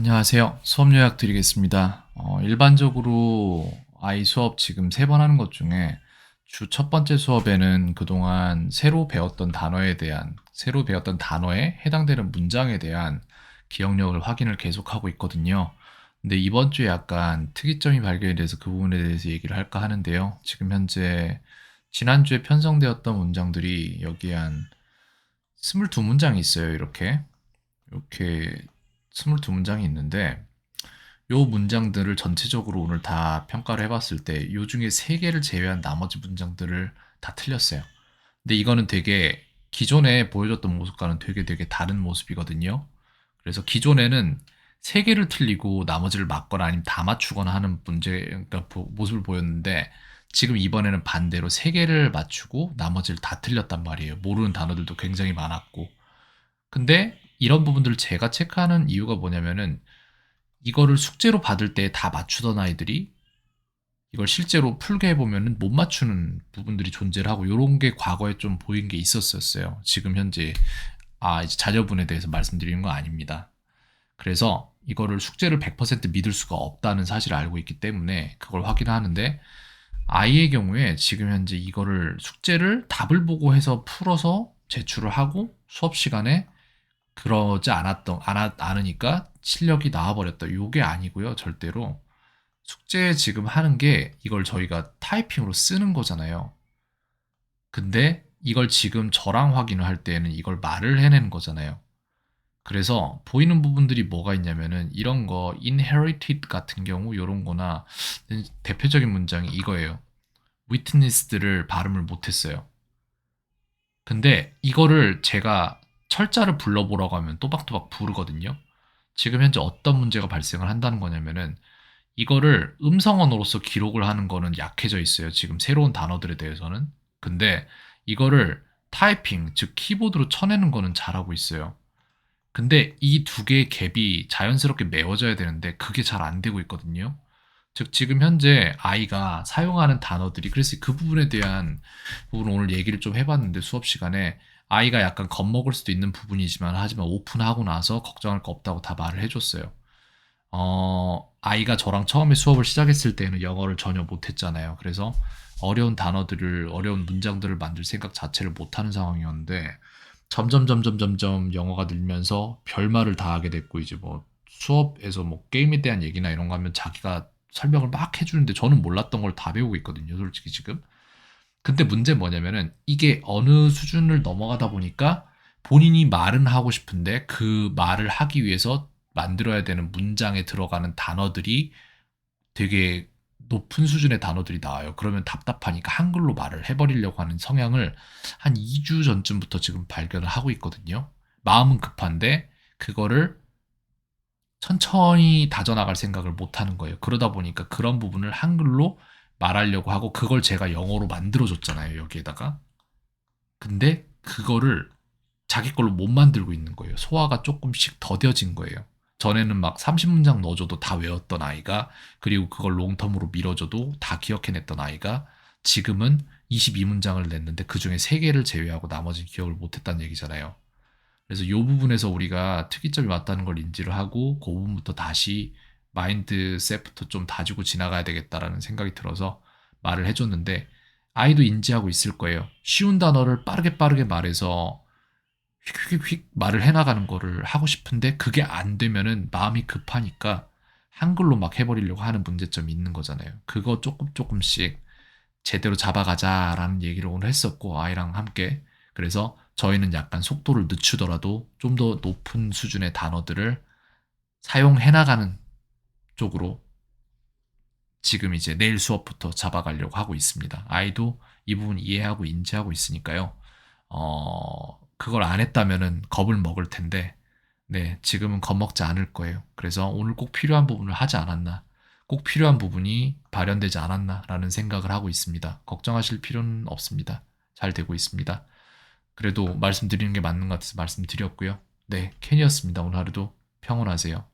안녕하세요. 수업 요약 드리겠습니다. 어, 일반적으로 아이 수업 지금 세 번 하는 것 중에 주 첫 번째 수업에는 그동안 새로 배웠던 단어에 대한, 새로 배웠던 단어에 해당되는 문장에 대한 기억력을 확인을 계속하고 있거든요. 근데 이번 주에 약간 특이점이 발견이 돼서 그 부분에 대해서 얘기를 할까 하는데요. 지금 현재 지난주에 편성되었던 문장들이 여기 한 22문장이 있어요. 이렇게. 이렇게 22문장이 있는데 요 문장들을 전체적으로 오늘 다 평가를 해봤을 때 요 중에 3개를 제외한 나머지 문장들을 다 틀렸어요. 근데 이거는 되게 기존에 보여줬던 모습과는 되게 되게 다른 모습이거든요. 그래서 기존에는 3개를 틀리고 나머지를 맞거나 아니면 다 맞추거나 하는 문제, 그러니까 모습을 보였는데 지금 이번에는 반대로 3개를 맞추고 나머지를 다 틀렸단 말이에요. 모르는 단어들도 굉장히 많았고. 근데 이런 부분들을 제가 체크하는 이유가 뭐냐면은 이거를 숙제로 받을 때 다 맞추던 아이들이 이걸 실제로 풀게 해보면은 못 맞추는 부분들이 존재를 하고 이런 게 과거에 좀 보인 게 있었었어요. 지금 현재 아 이제 자녀분에 대해서 말씀드리는 거 아닙니다. 그래서 이거를 숙제를 100% 믿을 수가 없다는 사실을 알고 있기 때문에 그걸 확인하는데 아이의 경우에 지금 현재 이거를 숙제를 답을 보고 해서 풀어서 제출을 하고 수업 시간에 그러지 않았던 않아, 않으니까 실력이 나와버렸다. 요게 아니고요. 절대로 숙제 지금 하는 게 이걸 저희가 타이핑으로 쓰는 거잖아요. 근데 이걸 지금 저랑 확인을 할 때에는 이걸 말을 해내는 거잖아요. 그래서 보이는 부분들이 뭐가 있냐면은 이런 거 inherited 같은 경우 요런 거나 대표적인 문장이 이거예요. witness들을 발음을 못 했어요. 근데 이거를 제가 철자를 불러보라고 하면 또박또박 부르거든요. 지금 현재 어떤 문제가 발생을 한다는 거냐면은 이거를 음성 언어로서 기록을 하는 거는 약해져 있어요. 지금 새로운 단어들에 대해서는. 근데 이거를 타이핑, 즉 키보드로 쳐내는 거는 잘하고 있어요. 근데 이 두 개의 갭이 자연스럽게 메워져야 되는데 그게 잘 안 되고 있거든요. 즉 지금 현재 아이가 사용하는 단어들이 그래서 그 부분에 대한 부분 오늘 얘기를 좀 해봤는데 수업 시간에 아이가 약간 겁먹을 수도 있는 부분이지만 하지만 오픈하고 나서 걱정할 거 없다고 다 말을 해줬어요. 어, 아이가 저랑 처음에 수업을 시작했을 때는 영어를 전혀 못했잖아요. 그래서 어려운 단어들을 어려운 문장들을 만들 생각 자체를 못하는 상황이었는데 점점 점점 점점 영어가 늘면서 별말을 다 하게 됐고 이제 뭐 수업에서 뭐 게임에 대한 얘기나 이런 거 하면 자기가 설명을 막 해주는데 저는 몰랐던 걸 다 배우고 있거든요. 솔직히 지금. 근데 문제 뭐냐면은 이게 어느 수준을 넘어가다 보니까 본인이 말은 하고 싶은데 그 말을 하기 위해서 만들어야 되는 문장에 들어가는 단어들이 되게 높은 수준의 단어들이 나와요. 그러면 답답하니까 한글로 말을 해버리려고 하는 성향을 한 2주 전쯤부터 지금 발견을 하고 있거든요. 마음은 급한데 그거를 천천히 다져나갈 생각을 못 하는 거예요. 그러다 보니까 그런 부분을 한글로 말하려고 하고 그걸 제가 영어로 만들어줬잖아요. 여기에다가. 근데 그거를 자기 걸로 못 만들고 있는 거예요. 소화가 조금씩 더뎌진 거예요. 전에는 막 30문장 넣어줘도 다 외웠던 아이가 그리고 그걸 롱텀으로 밀어줘도 다 기억해냈던 아이가 지금은 22문장을 냈는데 그 중에 3개를 제외하고 나머지 기억을 못했다는 얘기잖아요. 그래서 이 부분에서 우리가 특이점이 왔다는 걸 인지를 하고 그 부분부터 다시 마인드셋부터 좀 다지고 지나가야 되겠다라는 생각이 들어서 말을 해줬는데 아이도 인지하고 있을 거예요. 쉬운 단어를 빠르게 빠르게 말해서 휙휙휙 말을 해나가는 거를 하고 싶은데 그게 안 되면은 마음이 급하니까 한글로 막 해버리려고 하는 문제점이 있는 거잖아요. 그거 조금 조금씩 제대로 잡아가자라는 얘기를 오늘 했었고 아이랑 함께 그래서 저희는 약간 속도를 늦추더라도 좀 더 높은 수준의 단어들을 사용해 나가는 쪽으로 지금 이제 내일 수업부터 잡아가려고 하고 있습니다. 아이도 이 부분 이해하고 인지하고 있으니까요. 어, 그걸 안 했다면은 겁을 먹을 텐데, 네, 지금은 겁먹지 않을 거예요. 그래서 오늘 꼭 필요한 부분을 하지 않았나, 꼭 필요한 부분이 발현되지 않았나라는 생각을 하고 있습니다. 걱정하실 필요는 없습니다. 잘 되고 있습니다. 그래도 말씀드리는 게 맞는 것 같아서 말씀드렸고요. 네, 캔이었습니다. 오늘 하루도 평온하세요.